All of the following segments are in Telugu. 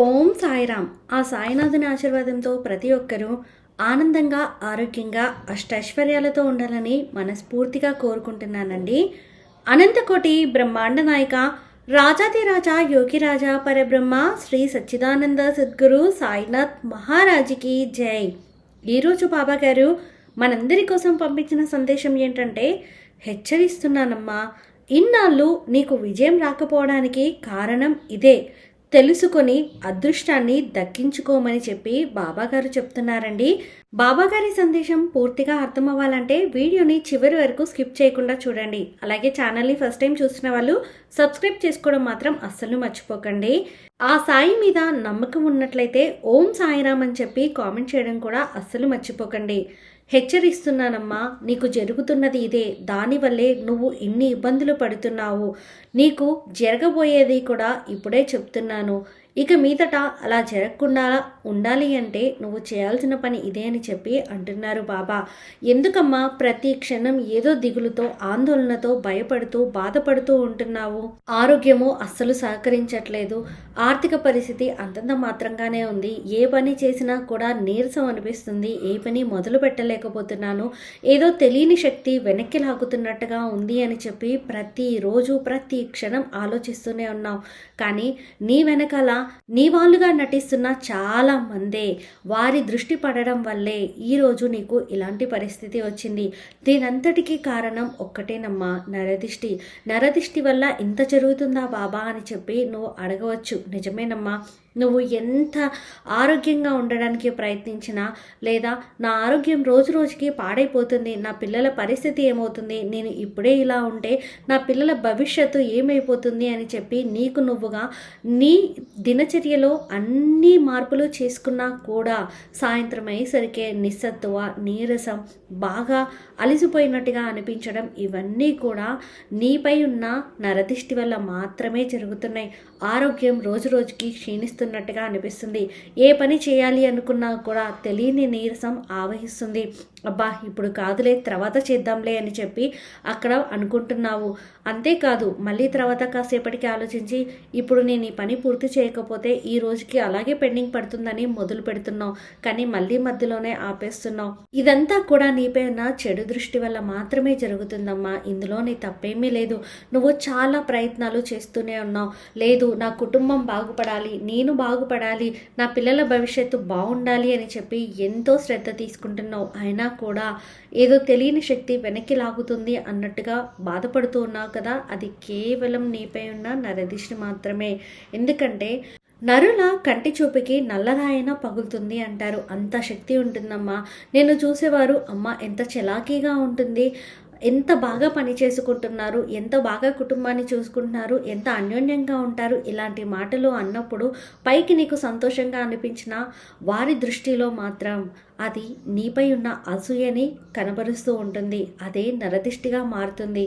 ఓం సాయిరామ్. ఆ సాయినాథుని ఆశీర్వాదంతో ప్రతి ఒక్కరూ ఆనందంగా ఆరోగ్యంగా అష్టైశ్వర్యాలతో ఉండాలని మనస్ఫూర్తిగా కోరుకుంటున్నానండి. అనంతకోటి బ్రహ్మాండ నాయక రాజాతిరాజా యోగిరాజా పరబ్రహ్మ శ్రీ సచ్చిదానంద సద్గురు సాయినాథ్ మహారాజుకి జై. ఈరోజు బాబా గారు మనందరి కోసం పంపించిన సందేశం ఏంటంటే హెచ్చరిస్తున్నానమ్మా ఇన్నాళ్ళు నీకు విజయం రాకపోవడానికి కారణం ఇదే. తెలుసుకొని అదృష్టాన్ని దక్కించుకోమని చెప్పి బాబాగారు చెప్తున్నారండి. బాబాగారి సందేశం పూర్తిగా అర్థం అవ్వాలంటే వీడియోని చివరి వరకు స్కిప్ చేయకుండా చూడండి. అలాగే ఛానల్ని ఫస్ట్ టైం చూసిన వాళ్ళు సబ్స్క్రైబ్ చేసుకోవడం మాత్రం అస్సలు మర్చిపోకండి. ఆ సాయి మీద నమ్మకం ఉన్నట్లయితే ఓం సాయిరామ్ అని చెప్పి కామెంట్ చేయడం కూడా అస్సలు మర్చిపోకండి. హెచ్చరిస్తున్నానమ్మా నీకు జరుగుతున్నది ఇదే. దానివల్లే నువ్వు ఇన్ని ఇబ్బందులు పడుతున్నావు. నీకు జరగబోయేది కూడా ఇప్పుడే చెప్తున్నాను. ఇక మీదట అలా జరగకుండా ఉండాలి అంటే నువ్వు చేయాల్సిన పని ఇదే అని చెప్పి అంటున్నారు బాబా. ఎందుకమ్మా ప్రతి క్షణం ఏదో దిగులుతో ఆందోళనతో భయపడుతూ బాధపడుతూ ఉంటున్నావు? ఆరోగ్యము అస్సలు సహకరించట్లేదు. ఆర్థిక పరిస్థితి అంతంత మాత్రంగానే ఉంది. ఏ పని చేసినా కూడా నీరసం అనిపిస్తుంది. ఏ పని మొదలు పెట్టలేకపోతున్నాను. ఏదో తెలియని శక్తి వెనక్కి లాగుతున్నట్టుగా ఉంది అని చెప్పి ప్రతిరోజు ప్రతి క్షణం ఆలోచిస్తూనే ఉన్నావు. కానీ నీ వెనకాల నీ వాళ్ళుగా నటిస్తున్న చాలా మందే వారి దృష్టి పడడం వల్లే ఈరోజు నీకు ఇలాంటి పరిస్థితి వచ్చింది. దీనంతటికీ కారణం ఒక్కటేనమ్మా నరదిష్టి. నరదిష్టి వల్ల ఇంత జరుగుతుందా బాబా అని చెప్పి నువ్వు అడగవచ్చు. నిజమేనమ్మా. నువ్వు ఎంత ఆరోగ్యంగా ఉండడానికి ప్రయత్నించినా లేదా నా ఆరోగ్యం రోజు రోజుకి పాడైపోతుంది నా పిల్లల పరిస్థితి ఏమవుతుంది నేను ఇప్పుడే ఇలా ఉంటే నా పిల్లల భవిష్యత్తు ఏమైపోతుంది అని చెప్పి నీకు నువ్వుగా నీ దినచర్యలో అన్ని మార్పులు చేసుకున్నా కూడా సాయంత్రం అయ్యేసరికే నిస్సత్తువ నీరసం బాగా అలసిపోయినట్టుగా అనిపించడం ఇవన్నీ కూడా నీపై ఉన్న నరదిష్టి వల్ల మాత్రమే జరుగుతున్నాయి. ఆరోగ్యం రోజు రోజుకి చేస్తున్నట్టుగా అనిపిస్తుంది. ఏ పని చేయాలి అనుకున్నా కూడా తెలియని నీరసం ఆవహిస్తుంది. అబ్బా ఇప్పుడు కాదులే తర్వాత చేద్దాంలే అని చెప్పి అక్కడ అనుకుంటున్నావు. అంతేకాదు మళ్ళీ తర్వాత కాసేపటికి ఆలోచించి ఇప్పుడు నేను ఈ పని పూర్తి చేయకపోతే ఈ రోజుకి అలాగే పెండింగ్ పడుతుందని మొదలు పెడుతున్నావు. కానీ మళ్ళీ మధ్యలోనే ఆపేస్తున్నావు. ఇదంతా కూడా నీపై ఉన్న చెడు దృష్టి వల్ల మాత్రమే జరుగుతుందమ్మా. ఇందులో నీ తప్పేమీ లేదు. నువ్వు చాలా ప్రయత్నాలు చేస్తూనే ఉన్నావు. లేదు నా కుటుంబం బాగుపడాలి నేను బాగుపడాలి నా పిల్లల భవిష్యత్తు బాగుండాలి అని చెప్పి ఎంతో శ్రద్ధ తీసుకుంటున్నావు. అయినా కూడా ఏదో తెలియని శక్తి వెనక్కి లాగుతుంది అన్నట్టుగా బాధపడుతూ ఉన్నావు కదా. అది కేవలం నీపై ఉన్న నరదిష్టి మాత్రమే. ఎందుకంటే నరుల కంటి చూపుకి నల్లరాయన పగులుతుంది అంటారు. అంత శక్తి ఉంటుందమ్మా. నేను చూసేవారు అమ్మ ఎంత చలాకీగా ఉంటుంది. ఎంత బాగా పని చేసుకుంటున్నారు ఎంత బాగా కుటుంబాన్ని చూసుకుంటున్నారు ఎంత అన్యోన్యంగా ఉంటారు ఇలాంటి మాటలు అన్నప్పుడు పైకి నీకు సంతోషంగా అనిపించిన వారి దృష్టిలో మాత్రం అది నీపై ఉన్న అసూయని కనబరుస్తూ ఉంటుంది. అదే నరదిష్టిగా మారుతుంది.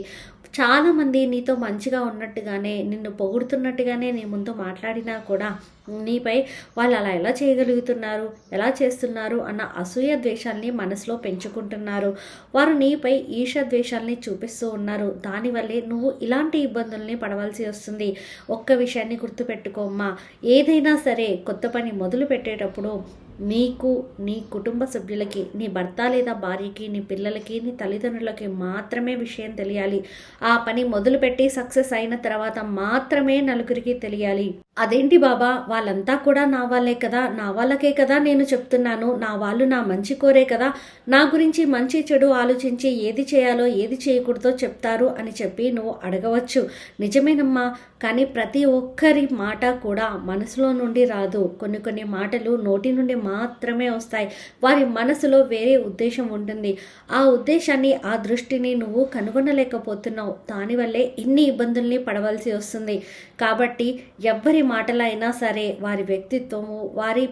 చాలామంది నీతో మంచిగా ఉన్నట్టుగానే నిన్ను పొగుడుతున్నట్టుగానే నీ ముందు మాట్లాడినా కూడా నీపై వాళ్ళు అలా ఎలా చేయగలుగుతున్నారు ఎలా చేస్తున్నారు అన్న అసూయ ద్వేషాల్ని మనసులో పెంచుకుంటున్నారు. వారు నీపై ఈష ద్వేషాల్ని చూపిస్తూ ఉన్నారు. దానివల్లే నువ్వు ఇలాంటి ఇబ్బందుల్ని పడవలసి వస్తుంది. ఒక్క విషయాన్ని గుర్తుపెట్టుకోమ్మా ఏదైనా సరే కొత్త పని మొదలు పెట్టేటప్పుడు నీకు నీ కుటుంబ సభ్యులకి నీ భర్త లేదా భార్యకి నీ పిల్లలకి నీ తల్లిదండ్రులకి మాత్రమే విషయం తెలియాలి. ఆ పని మొదలుపెట్టి సక్సెస్ అయిన తర్వాత మాత్రమే నలుగురికి తెలియాలి. అదేంటి బాబా? వాళ్ళంతా కూడా నా వాళ్ళే కదా. నా వాళ్ళకే కదా నేను చెప్తున్నాను. నా వాళ్ళు నా మంచి కోరే కదా. నా గురించి మంచి చెడు ఆలోచించి ఏది చేయాలో ఏది చేయకూడదో చెప్తారు అని చెప్పి నువ్వు అడగవచ్చు. నిజమేనమ్మా. కానీ ప్రతి ఒక్కరి మాట కూడా మనసులో నుండి రాదు. కొన్ని కొన్ని మాటలు నోటి నుండి మాత్రమే వస్తాయి. వారి మనసులో వేరే ఉద్దేశం ఉంటుంది. ఆ ఉద్దేశాన్ని ఆ దృష్టిని నువ్వు కనుగొనలేకపోతున్నావు. దానివల్లే ఇన్ని ఇబ్బందుల్ని పడవలసి వస్తుంది. కాబట్టి ఎవ్వరి మాటలైనా సరే వారి వ్యక్తిత్వము వారి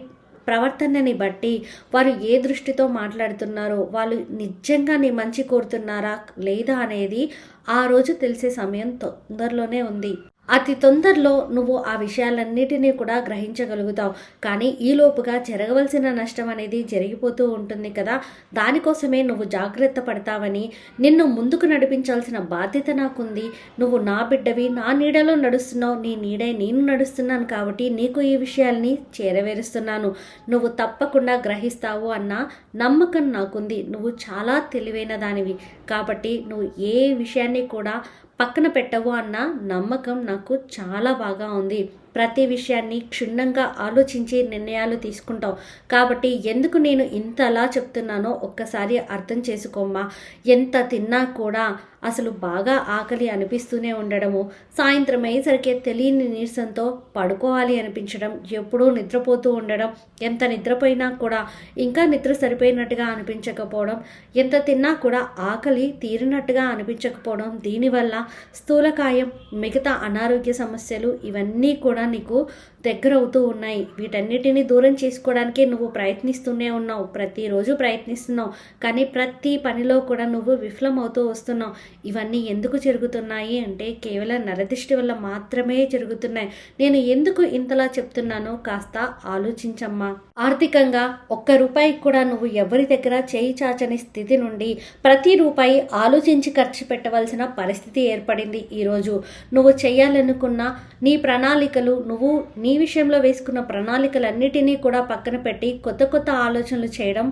ప్రవర్తనని బట్టి వారు ఏ దృష్టితో మాట్లాడుతున్నారో వాళ్ళు నిజంగా నీ మంచి కోరుతున్నారా లేదా అనేది ఆ రోజు తెలిసే సమయం తొందరలోనే ఉంది. అతి తొందరలో నువ్వు ఆ విషయాలన్నిటినీ కూడా గ్రహించగలుగుతావు. కానీ ఈలోపుగా జరగవలసిన నష్టం అనేది జరిగిపోతూ ఉంటుంది కదా. దానికోసమే నువ్వు జాగ్రత్త పడతావని నిన్ను ముందుకు నడిపించాల్సిన బాధ్యత నాకుంది. నువ్వు నా బిడ్డవి నా నీడలో నడుస్తున్నావు. నీ నీడే నేను నడుస్తున్నాను కాబట్టి నీకు ఈ విషయాల్ని చేరవేరుస్తున్నాను. నువ్వు తప్పకుండా గ్రహిస్తావు అన్న నమ్మకం నాకుంది. నువ్వు చాలా తెలివైన దానివి. కాబట్టి నువ్వు ఏ విషయాన్ని కూడా పక్కన పెట్టవు అన్న నమ్మకం నాకు చాలా బాగా ఉంది. ప్రతి విషయాన్ని క్షుణ్ణంగా ఆలోచించి నిర్ణయాలు తీసుకుంటాం కాబట్టి ఎందుకు నేను ఇంతలా చెప్తున్నానో ఒక్కసారి అర్థం చేసుకోమ్మా. ఎంత తిన్నా కూడా అసలు బాగా ఆకలి అనిపిస్తూనే ఉండడము. సాయంత్రం అయ్యేసరికి తెలియని నీరసంతో పడుకోవాలి అనిపించడం ఎప్పుడూ నిద్రపోతూ ఉండడం ఎంత నిద్రపోయినా కూడా ఇంకా నిద్ర సరిపోయినట్టుగా అనిపించకపోవడం ఎంత తిన్నా కూడా ఆకలి తీరినట్టుగా అనిపించకపోవడం దీనివల్ల స్థూలకాయం మిగతా అనారోగ్య సమస్యలు ఇవన్నీ కూడా నీకు దగ్గర అవుతూ ఉన్నాయి. వీటన్నిటిని దూరం చేసుకోవడానికి నువ్వు ప్రయత్నిస్తూనే ఉన్నావు. ప్రతిరోజు ప్రయత్నిస్తున్నావు. కానీ ప్రతి పనిలో కూడా నువ్వు విఫలమవుతూ వస్తున్నావు. ఇవన్నీ ఎందుకు జరుగుతున్నాయి అంటే కేవలం నరదృష్టి వల్ల మాత్రమే జరుగుతున్నాయి. నేను ఎందుకు ఇంతలా చెప్తున్నానో కాస్త ఆలోచించమ్మా. ఆర్థికంగా ఒక్క రూపాయి కూడా నువ్వు ఎవరి దగ్గర చేయి చాచని స్థితి నుండి ప్రతి రూపాయి ఆలోచించి ఖర్చు పెట్టవలసిన పరిస్థితి ఏర్పడింది ఈరోజు. నువ్వు చేయాలనుకున్న నీ ప్రణాళికలు నువ్వు నీ విషయంలో వేసుకున్న ప్రణాళికలన్నిటినీ కూడా పక్కన పెట్టి కొత్త కొత్త ఆలోచనలు చేయడం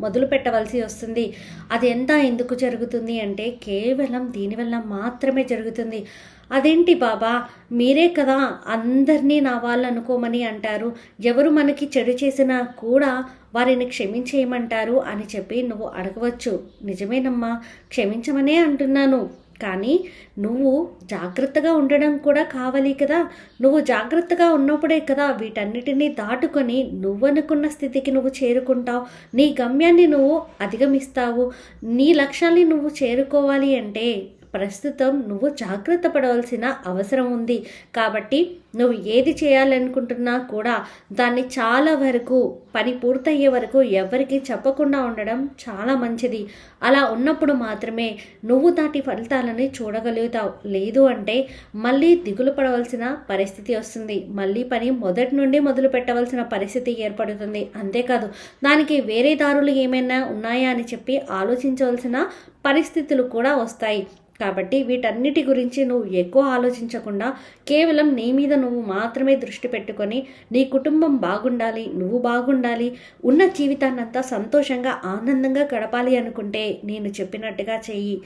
మొదలు పెట్టవలసి వస్తుంది. అది ఎంత ఎందుకు జరుగుతుంది అంటే కేవలం దీనివల్ల మాత్రమే జరుగుతుంది. అదేంటి బాబా? మీరే కదా అందరినీ నా వాళ్ళు అనుకోమని అంటారు. ఎవరు మనకి చెడు చేసినా కూడా వారిని క్షమించేయమంటారు అని చెప్పి నువ్వు అడగవచ్చు. నిజమేనమ్మా క్షమించమనే అంటున్నాను. కానీ నువ్వు జాగ్రత్తగా ఉండడం కూడా కావాలి కదా. నువ్వు జాగ్రత్తగా ఉన్నప్పుడే కదా వీటన్నిటినీ దాటుకొని నువ్వనుకున్న స్థితికి నువ్వు చేరుకుంటావు. నీ గమ్యాన్ని నువ్వు అధిగమిస్తావు. నీ లక్ష్యాన్ని నువ్వు చేరుకోవాలి అంటే ప్రస్తుతం నువ్వు జాగ్రత్త పడవలసిన అవసరం ఉంది. కాబట్టి నువ్వు ఏది చేయాలనుకుంటున్నా కూడా దాన్ని చాలా వరకు పని పూర్తయ్యే వరకు ఎవరికి చెప్పకుండా ఉండడం చాలా మంచిది. అలా ఉన్నప్పుడు మాత్రమే నువ్వు దాటి ఫలితాలని చూడగలుగుతావు. లేదు అంటే మళ్ళీ దిగులు పడవలసిన పరిస్థితి వస్తుంది. మళ్ళీ పని మొదటి నుండి మొదలు పెట్టవలసిన పరిస్థితి ఏర్పడుతుంది. అంతేకాదు దానికి వేరే దారులు ఏమైనా ఉన్నాయా అని చెప్పి ఆలోచించవలసిన పరిస్థితులు కూడా వస్తాయి. కాబట్టి వీటన్నిటి గురించి నువ్వు ఎక్కువ ఆలోచించకుండా కేవలం నీ మీద నువ్వు మాత్రమే దృష్టి పెట్టుకొని నీ కుటుంబం బాగుండాలి నువ్వు బాగుండాలి ఉన్న జీవితాన్నంతా సంతోషంగా ఆనందంగా గడపాలి అనుకుంటే నేను చెప్పినట్టుగా చెయ్యి.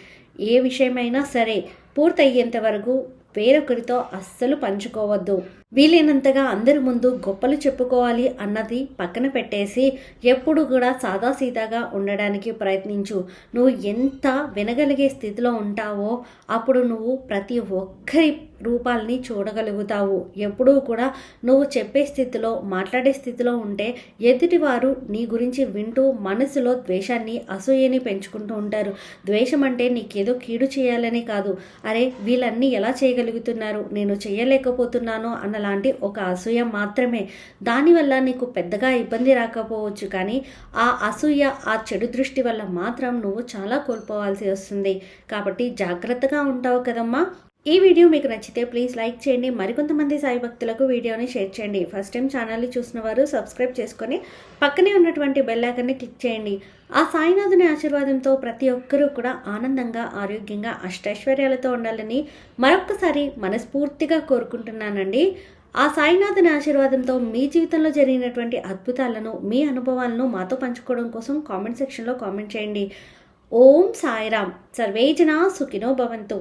ఏ విషయమైనా సరే పూర్తయ్యేంత వరకు వేరొకరితో అస్సలు పంచుకోవద్దు. వీలైనంతగా అందరి ముందు గొప్పలు చెప్పుకోవాలి అన్నది పక్కన పెట్టేసి ఎప్పుడు కూడా సాదాసీదాగా ఉండడానికి ప్రయత్నించు. నువ్వు ఎంత వినగలిగే స్థితిలో ఉంటావో అప్పుడు నువ్వు ప్రతి ఒక్కరి రూపాల్ని చూడగలుగుతావు. ఎప్పుడూ కూడా నువ్వు చెప్పే స్థితిలో మాట్లాడే స్థితిలో ఉంటే ఎదుటివారు నీ గురించి వింటూ మనసులో ద్వేషాన్ని అసూయని పెంచుకుంటూ ఉంటారు. ద్వేషం అంటే నీకేదో కీడు చేయాలని కాదు. అరే వీళ్ళన్నీ ఎలా చేయగలుగుతున్నారు? నేను చేయలేకపోతున్నాను లాంటి ఒక అసూయ మాత్రమే. దానివల్ల నీకు పెద్దగా ఇబ్బంది రాకపోవచ్చు కానీ ఆ అసూయ ఆ చెడు దృష్టి వల్ల మాత్రం నువ్వు చాలా కోల్పోవాల్సి వస్తుంది. కాబట్టి జాగ్రత్తగా ఉంటావు కదమ్మా. ఈ వీడియో మీకు నచ్చితే ప్లీజ్ లైక్ చేయండి. మరికొంతమంది సాయి భక్తులకు వీడియోని షేర్ చేయండి. ఫస్ట్ టైం ఛానల్ని చూసిన వారు సబ్స్క్రైబ్ చేసుకొని పక్కనే ఉన్నటువంటి బెల్ క్లిక్ చేయండి. ఆ సాయినాథుని ఆశీర్వాదంతో ప్రతి ఒక్కరూ కూడా ఆనందంగా ఆరోగ్యంగా అష్టైశ్వర్యాలతో ఉండాలని మరొక్కసారి మనస్ఫూర్తిగా కోరుకుంటున్నానండి. ఆ సాయినాథుని ఆశీర్వాదంతో మీ జీవితంలో జరిగినటువంటి అద్భుతాలను మీ అనుభవాలను మాతో పంచుకోవడం కోసం కామెంట్ సెక్షన్లో కామెంట్ చేయండి. ఓం సాయిరామ్. సర్వేజన సుఖినో భవంతు.